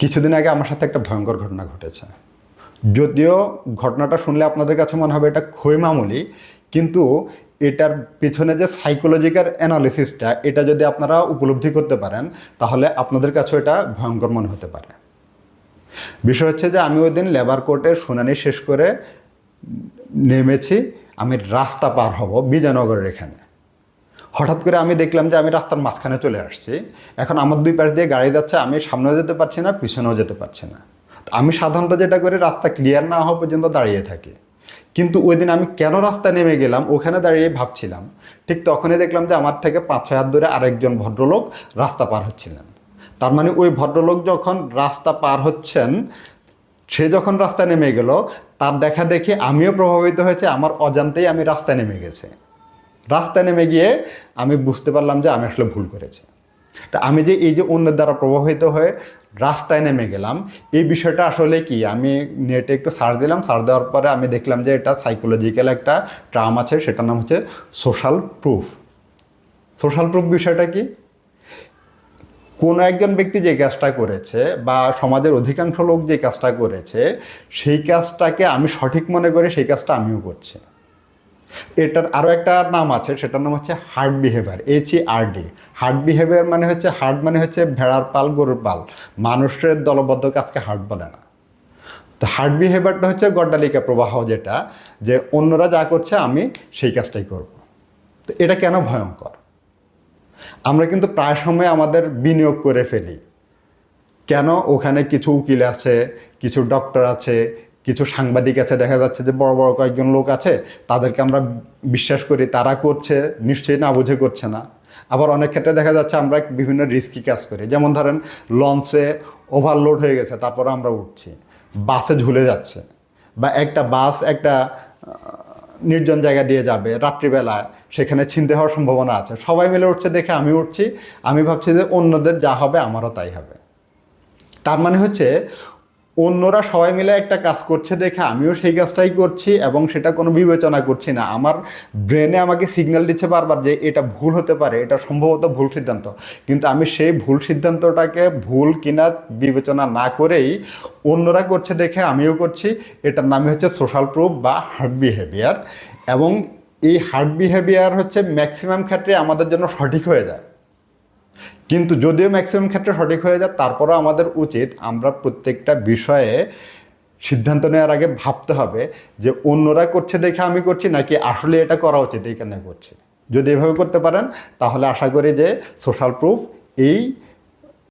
কিছুদিন আগে আমার সাথে একটা ভয়ঙ্কর ঘটনা ঘটেছে। যদিও ঘটনাটা শুনলে আপনাদের কাছে মনে হবে এটা খুবই মামুলি, কিন্তু এটার পিছনে যে সাইকোলজিক্যাল অ্যানালিসিসটা এটা যদি আপনারা উপলব্ধি করতে পারেন, তাহলে আপনাদের কাছেও এটা ভয়ঙ্কর মনে হতে পারে। বিষয় হচ্ছে যে আমি ওই দিন লেবার কোর্টে শুনানি শেষ করে নেমেছি, আমি রাস্তা পার হব বিজয়নগরের এখানে। হঠাৎ করে আমি দেখলাম যে আমি রাস্তার মাঝখানে চলে আসছি। এখন আমার দুই পাশ দিয়ে গাড়ি যাচ্ছে, আমি সামনেও যেতে পারছি না, পিছনেও যেতে পারছি না। আমি সাধারণত যেটা করি, রাস্তা ক্লিয়ার না হওয়া পর্যন্ত দাঁড়িয়ে থাকি। কিন্তু ওই দিন আমি কেন রাস্তা নেমে গেলাম, ওখানে দাঁড়িয়ে ভাবছিলাম। ঠিক তখনই দেখলাম যে আমার থেকে পাঁচ, ছয় হাত দূরে আরেকজন ভদ্রলোক রাস্তা পার হচ্ছিলেন। তার মানে ওই ভদ্রলোক যখন রাস্তা পার হচ্ছেন, সে যখন রাস্তা নেমে গেল, তার দেখা দেখে আমিও প্রভাবিত হয়েছে, আমার অজান্তেই আমি রাস্তায় নেমে গেছি। রাস্তায় নেমে গিয়ে আমি বুঝতে পারলাম যে আমি আসলে ভুল করেছি। তা আমি যে এই যে অন্যের দ্বারা প্রভাবিত হয়ে রাস্তায় নেমে গেলাম, এই বিষয়টা আসলে কি? আমি নেটে একটু সার্চ দিলাম সার্চ দেওয়ার পরে আমি দেখলাম যে এটা সাইকোলজিক্যাল একটা ট্রাম আছে, সেটার নাম হচ্ছে সোশ্যাল প্রুফ সোশ্যাল প্রুফ বিষয়টা কি? কোনো একজন ব্যক্তি যে কাজটা করেছে বা সমাজের অধিকাংশ লোক যে কাজটা করেছে, সেই কাজটাকে আমি সঠিক মনে করে, সেই কাজটা আমিও করছি। এটার আরও একটা নাম আছে, সেটার নাম হচ্ছে herd behaviour H D herd behaviour মানে হচ্ছে হার্ড মানে হচ্ছে ভেড়ার পাল, গরুর পাল। মানুষের দলবদ্ধ কাজকে হার্ড বলে না। তো হার্ড বিহেভিয়ারটা হচ্ছে গড্ডালিকা প্রবাহ যেটা, যে অন্যরা যা করছে, আমি সেই কাজটাই করব। তো এটা কেন ভয়ঙ্কর? আমরা কিন্তু প্রায় সময় আমাদের বিনিয়োগ করে ফেলি। কেন? ওখানে কিছু উকিল আছে, কিছু ডক্টর আছে কিছু সাংবাদিক আছে, দেখা যাচ্ছে যে বড় বড় কয়েকজন লোক আছে, তাদেরকে আমরা বিশ্বাস করি, তারা করছে, নিশ্চয়ই না বুঝে করছে না। আবার অনেক ক্ষেত্রে দেখা যাচ্ছে আমরা বিভিন্ন রিস্কি কাজ করি। যেমন ধরেন লঞ্চে ওভারলোড হয়ে গেছে, তারপরে আমরা উঠছি। বাসে ঝুলে যাচ্ছে। বা একটা বাস একটা নির্জন জায়গা দিয়ে যাবে রাত্রিবেলায়, সেখানে ছিনতে হওয়ার সম্ভাবনা আছে। সবাই মিলে উঠছে দেখে আমি উঠছি, আমি ভাবছি যে অন্যদের যা হবে আমারও তাই হবে। তার মানে হচ্ছে অন্যরা সবাই মিলে একটা কাজ করছে দেখে আমিও সেই কাজটাই করছি এবং সেটা কোনো বিবেচনা করছি না। আমার ব্রেনে আমাকে সিগন্যাল দিচ্ছে বারবার যে এটা ভুল হতে পারে, এটা সম্ভবত ভুল সিদ্ধান্ত। কিন্তু আমি সেই ভুল সিদ্ধান্তটাকে ভুল কিনা বিবেচনা না করেই অন্যরা করছে দেখে আমিও করছি। এটার নামই হচ্ছে সোশ্যাল প্রুফ বা হার্ড বিহেভিয়ার এবং এই হার্ড বিহেভিয়ার হচ্ছে ম্যাক্সিমাম ক্ষেত্রে আমাদের জন্য সঠিক হয়ে যায়। কিন্তু যদিও ম্যাক্সিমাম ক্ষেত্রে সঠিক হয়ে যায়, তারপরও আমাদের উচিত আমরা প্রত্যেকটা বিষয়ে সিদ্ধান্ত নেওয়ার আগে ভাবতে হবে যে অন্যরা করছে দেখে আমি করছি নাকি আসলে এটা করা উচিত এই করছে। করছি যদি এভাবে করতে পারেন, তাহলে আশা করি যে সোশ্যাল প্রুফ এই